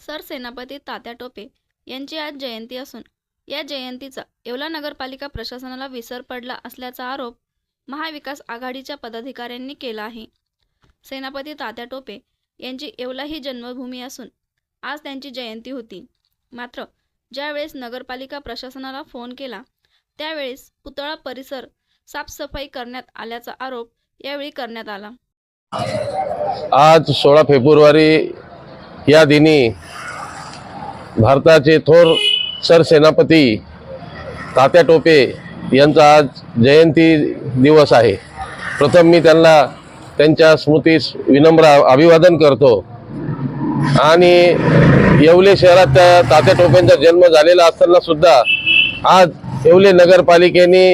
सरसेनापती तात्या टोपे यांची आज जयंती असून या जयंतीचा येवला नगरपालिका प्रशासनाला विसर पडला असल्याचा आरोप महाविकास आघाडीच्या पदाधिकाऱ्यांनी केला आहे. सेनापती तात्या टोपे यांची येवला ही जन्मभूमी असून आज त्यांची जयंती होती. मात्र ज्यावेळेस नगरपालिका प्रशासनाला फोन केला त्यावेळेस पुतळा परिसर साफसफाई करण्यात आल्याचा आरोप यावेळी करण्यात आला. आज सोळा फेब्रुवारी या दिनी भारताचे थोर सरसेनापती तात्या टोपे यांचा आज जयंती दिवस आहे. प्रथम मी त्यांना त्यांच्या स्मृतीस विनम्र अभिवादन करतो. आणि येवले शहरात त्या तात्या टोपेंचा जन्म झालेला असताना सुद्धा आज येवले नगरपालिकेने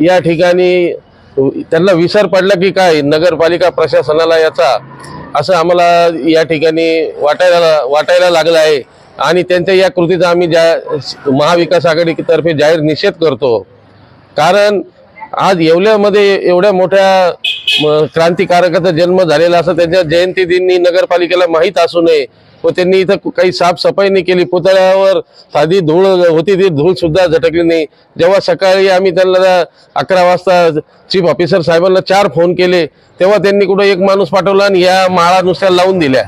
या ठिकाणी त्यांना विसर पडला की काय नगरपालिका प्रशासनाला याचा असं आम्हाला या ठिकाणी वाटायला वाटायला लागलं आहे. आणि त्यांच्या या कृतीचा आम्ही जा महाविकास आघाडीतर्फे जाहीर निषेध करतो. कारण आज येवल्यामध्ये एवढ्या मोठ्या क्रांतिकारकाचा जन्म झालेला असं त्यांच्या जयंती दिनी नगरपालिकेला माहीत असू नये व त्यांनी इथं काही साफसफाई नाही केली पुतळ्यावर साधी धूळ होती ती धूळ सुद्धा झटकली नाही. जेव्हा सकाळी आम्ही त्यांना अकरा वाजता चीफ ऑफिसर साहेबांना चार फोन केले तेव्हा त्यांनी कुठं एक माणूस पाठवला आणि या माळा नुसत्या लावून दिल्या.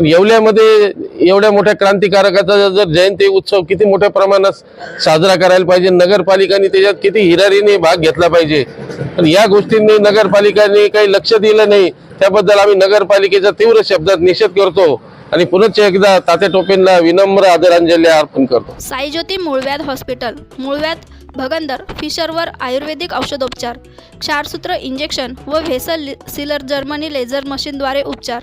येवल्यामध्ये एवढ्या मोठ्या क्रांतिकारकाचा जर जयंती उत्सव किती मोठ्या प्रमाणात साजरा करायला पाहिजे नगरपालिकांनी त्याच्यात किती हिरारीने भाग घेतला पाहिजे? पण या गोष्टींनी नगरपालिकांनी काही लक्ष दिलं नाही. त्याबद्दल आम्ही नगरपालिकेचा तीव्र शब्दात निषेध करतो आणि पुनश्च एकदा तात्या टोपेंना विनम्र आदरांजली अर्पण करतो. साईज्योती मूळव्याध हॉस्पिटल मूळव्याध भगंदर फिशरवर आयुर्वेदिक औषधोपचार क्षारसूत्र इंजेक्शन व व्हेसल सिलर जर्मनी लेझर मशीनद्वारे उपचार.